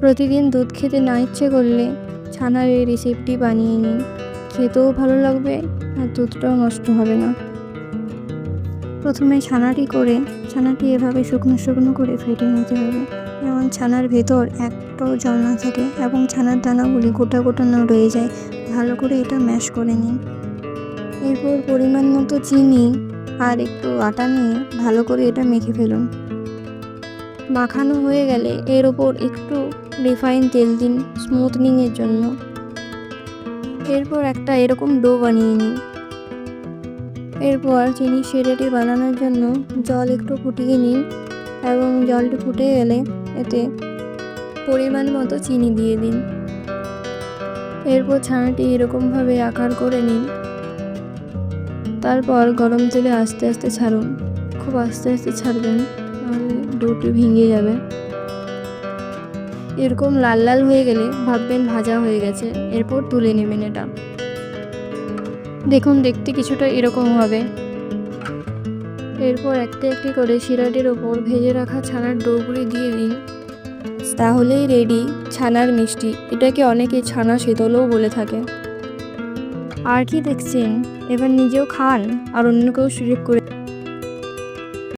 প্রতিদিন দুধ খেতে না ইচ্ছে করলে ছানার এই রেসিপিটি বানিয়ে নিন। খেতেও ভালো লাগবে আর দুধটাও নষ্ট হবে না। প্রথমে ছানাটি করে, ছানাটি এভাবে শুকনো শুকনো করে ফেটে নিতে হবে। যেমন ছানার ভেতর একটাও জল না থাকে এবং ছানার দানাগুলি গোটা গোটা না রয়ে যায়, ভালো করে এটা ম্যাশ করে নিন। এরপর পরিমাণ মতো চিনি আর একটু আটা নিয়ে ভালো করে এটা মেখে ফেলুন। মাখানো হয়ে গেলে এর ওপর একটু রিফাইন তেল দিন স্মুথনিংয়ের জন্য। এরপর একটা এরকম ডো বানিয়ে নিন। এরপর চিনি সেরেটি বানানোর জন্য জল একটু ফুটিয়ে নিন এবং জলটি ফুটে গেলে এতে পরিমাণ মতো চিনি দিয়ে দিন। এরপর ছানাটি এরকমভাবে আকার করে নিন। তারপর গরম তেলে আস্তে আস্তে ছাড়ুন। খুব আস্তে আস্তে ছাড়বেন নাহলে ডোটি ভেঙে যাবে। এরকম লাল লাল হয়ে গেলে ভাববেন ভাজা হয়ে গেছে, এরপর তুলে নেবেন এটা। দেখুন, দেখতে কিছুটা এরকম হবে। এরপর একটি একটি করে শিরাটির ওপর ভেজে রাখা ছানার ডোগুলি দিয়ে দিন। তাহলেই রেডি ছানার মিষ্টি। এটাকে অনেকে ছানা শীতলও বলে থাকে। আর কি দেখছেন? এবার নিজেও খান, আর অন্যকেও সুযোগ করে